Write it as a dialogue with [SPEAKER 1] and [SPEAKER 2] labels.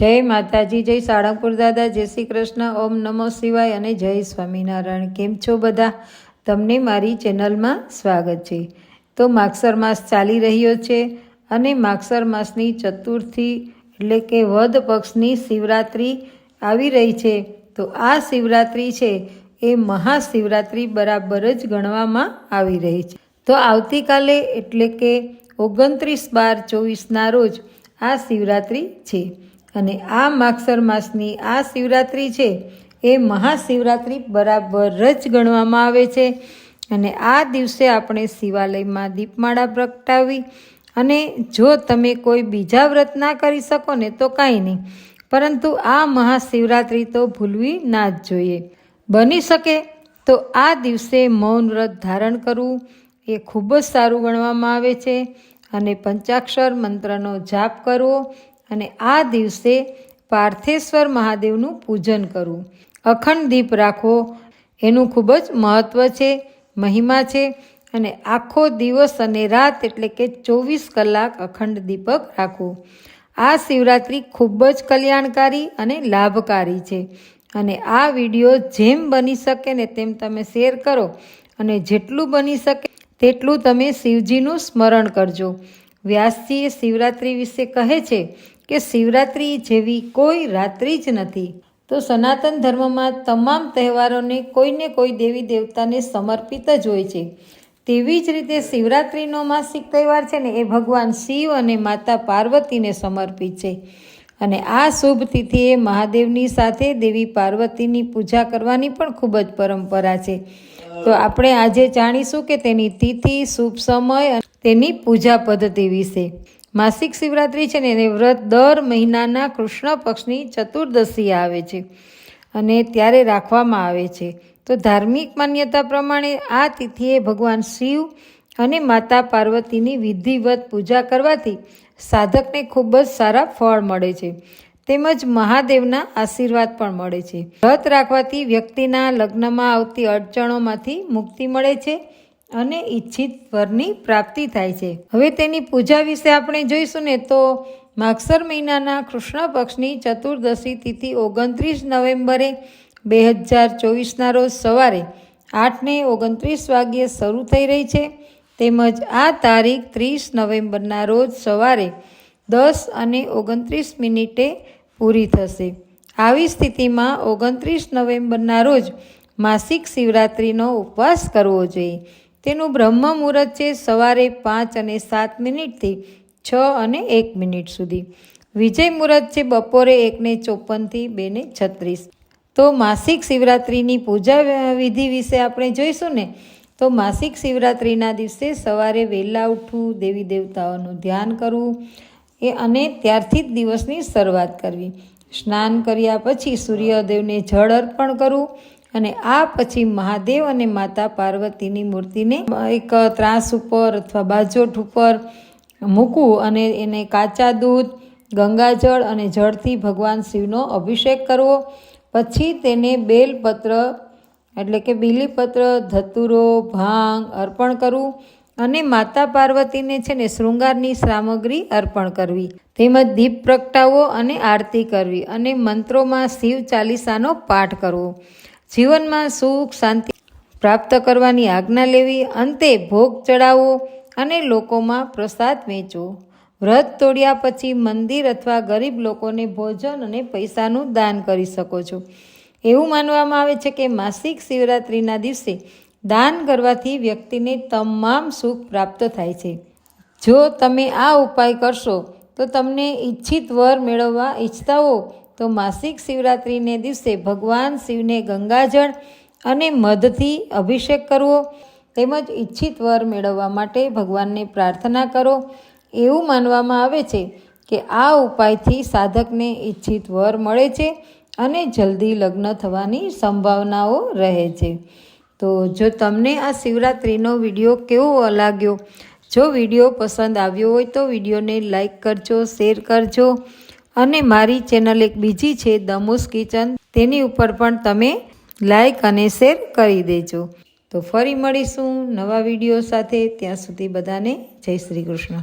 [SPEAKER 1] જય માતાજી, જય સાળંગપુર દાદા, જય શ્રી કૃષ્ણ, ઓમ નમો શિવાય અને જય સ્વામિનારાયણ. કેમ છો બધા? તમને મારી ચેનલમાં સ્વાગત છે. તો માગસર માસ ચાલી રહ્યો છે અને માગસર માસની ચતુર્થી એટલે કે વદ પક્ષની શિવરાત્રિ આવી રહી છે. તો આ શિવરાત્રિ છે એ મહાશિવરાત્રિ બરાબર જ ગણવામાં આવી રહી છે. તો આવતીકાલે એટલે કે ઓગણત્રીસ બાર ચોવીસના રોજ આ શિવરાત્રિ છે. અને આ માગસર માસની આ શિવરાત્રિ છે, એ મહાશિવરાત્રિ બરાબર જ ગણવામાં આવે છે. અને આ દિવસે આપણે શિવાલયમાં દીપમાળા પ્રગટાવી અને જો તમે કોઈ બીજા વ્રત ના કરી શકો ને તો કાંઈ નહીં. પરંતુ આ મહાશિવરાત્રિ તો ભૂલવી ના જ જોઈએ. બની શકે તો આ દિવસે મૌન વ્રત ધારણ કરવું એ ખૂબ જ સારું ગણવામાં આવે છે. અને પંચાક્ષર મંત્રનો જાપ કરવો અને આ દિવસે પાર્થેશ્વર મહાદેવનું પૂજન કરવું અખંડ દીપ રાખવો એનું ખૂબ જ મહત્ત્વ છે, મહિમા છે અને આખો દિવસ અને રાત એટલે કે ચોવીસ કલાક અખંડ દીપક રાખવું આ શિવરાત્રિ ખૂબ જ કલ્યાણકારી અને લાભકારી છે અને આ વીડિયો જેમ બની શકે ને તેમ તમે શેર કરો અને જેટલું બની શકે તેટલું તમે શિવજીનું સ્મરણ કરજો. વ્યાસજીએ શિવરાત્રિ વિશે કહે છે કે શિવરાત્રિ જેવી કોઈ રાત્રિ જ નથી. તો સનાતન ધર્મમાં તમામ તહેવારોને કોઈને કોઈ દેવી દેવતાને સમર્પિત જ હોય છે. તેવી જ રીતે શિવરાત્રિનો માસિક તહેવાર છે ને, એ ભગવાન શિવ અને માતા પાર્વતીને સમર્પિત છે. અને આ શુભ તિથિએ મહાદેવની સાથે દેવી પાર્વતીની પૂજા કરવાની પણ ખૂબ જ પરંપરા છે. તો આપણે આજે જાણીશું કે તેની તિથિ, શુભ સમય તેની પૂજા પદ્ધતિ વિશે. માસિક શિવરાત્રિ છે ને એને વ્રત દર મહિનાના કૃષ્ણ પક્ષની ચતુર્દશી આવે છે અને ત્યારે રાખવામાં આવે છે. તો ધાર્મિક માન્યતા પ્રમાણે આ તિથિએ ભગવાન શિવ અને માતા પાર્વતીની વિધિવત પૂજા કરવાથી સાધકને ખૂબ જ સારા ફળ મળે છે. તેમજ મહાદેવના આશીર્વાદ પણ મળે છે. વ્રત રાખવાથી વ્યક્તિના લગ્નમાં આવતી અડચણોમાંથી મુક્તિ મળે છે અને ઈચ્છિત વરની પ્રાપ્તિ થાય છે. હવે તેની પૂજા વિશે આપણે જોઈશું ને તો માગસર મહિનાના કૃષ્ણ પક્ષની ચતુર્દશી તિથિ ઓગણત્રીસ નવેમ્બરે બે હજાર ચોવીસના રોજ સવારે આઠને ઓગણત્રીસ વાગ્યે શરૂ થઈ રહી છે. તેમજ આ તારીખ ત્રીસ નવેમ્બરના રોજ સવારે દસ અને ઓગણત્રીસ મિનિટે પૂરી થશે. આવી સ્થિતિમાં ઓગણત્રીસ નવેમ્બરના રોજ માસિક શિવરાત્રિનો ઉપવાસ કરવો જોઈએ. તેનું બ્રહ્મ મુહૂર્ત છે સવારે પાંચ અને સાત મિનિટથી છ અને એક મિનિટ સુધી. વિજય મુહૂર્ત છે બપોરે એકને ચોપનથી બેને છત્રીસ. તો માસિક શિવરાત્રિની પૂજા વિધિ વિશે આપણે જોઈશું ને? તો માસિક શિવરાત્રિના દિવસે સવારે વહેલા ઉઠવું, દેવી દેવતાઓનું ધ્યાન કરવું, એ અને ત્યારથી જ દિવસની શરૂઆત કરવી. સ્નાન કર્યા પછી સૂર્યદેવને જળ અર્પણ કરવું અને આ પછી મહાદેવ અને માતા પાર્વતીની મૂર્તિને એક ત્રાસ ઉપર અથવા બાજોઠ ઉપર મૂકવું અને એને કાચા દૂધ, ગંગાજળ અને જળથી ભગવાન શિવનો અભિષેક કરવો. પછી તેને બેલપત્ર, એટલે કે બીલીપત્ર, ધતુરો, ભાંગ અર્પણ કરવું અને માતા પાર્વતીને છે ને શૃંગારની સામગ્રી અર્પણ કરવી. તેમજ દીપ પ્રગટાવો અને આરતી કરવી અને મંત્રોમાં શિવ ચાલીસાનો પાઠ કરવો. જીવનમાં સુખ, શાંતિ પ્રાપ્ત કરવાની આજ્ઞા લેવી, અંતે ભોગ ચડાવવો અને લોકોમાં પ્રસાદ વેચવો. વ્રત તોડ્યા પછી મંદિર અથવા ગરીબ લોકોને ભોજન અને પૈસાનું દાન કરી શકો છો. એવું માનવામાં આવે છે કે માસિક શિવરાત્રિના દિવસે દાન કરવાથી વ્યક્તિને તમામ સુખ પ્રાપ્ત થાય છે. જો તમે આ ઉપાય કરશો, તો તમને ઈચ્છિત વર મેળવવા ઈચ્છતા હો તો માસિક શિવરાત્રિને દિવસે ભગવાન શિવને ગંગાજળ અને મધથી અભિષેક કરવો તેમજ ઈચ્છિત વર મેળવવા માટે ભગવાનને પ્રાર્થના કરો. એવું માનવામાં આવે છે કે આ ઉપાયથી સાધકને ઈચ્છિત વર મળે છે અને જલ્દી લગ્ન થવાની સંભાવનાઓ રહે છે. તો જો તમને આ શિવરાત્રિનો વીડિયો કેવો લાગ્યો, જો વીડિયો પસંદ આવ્યો હોય તો વિડીયોને લાઈક કરજો, શેર કરજો અને મારી ચેનલ એક બીજી છે દમુસ કિચન તેની ઉપર પણ તમે લાઈક અને શેર કરી દેજો. તો ફરી મળીશું નવા વીડિયો સાથે. ત્યાં સુધી બધાને જય શ્રી કૃષ્ણ.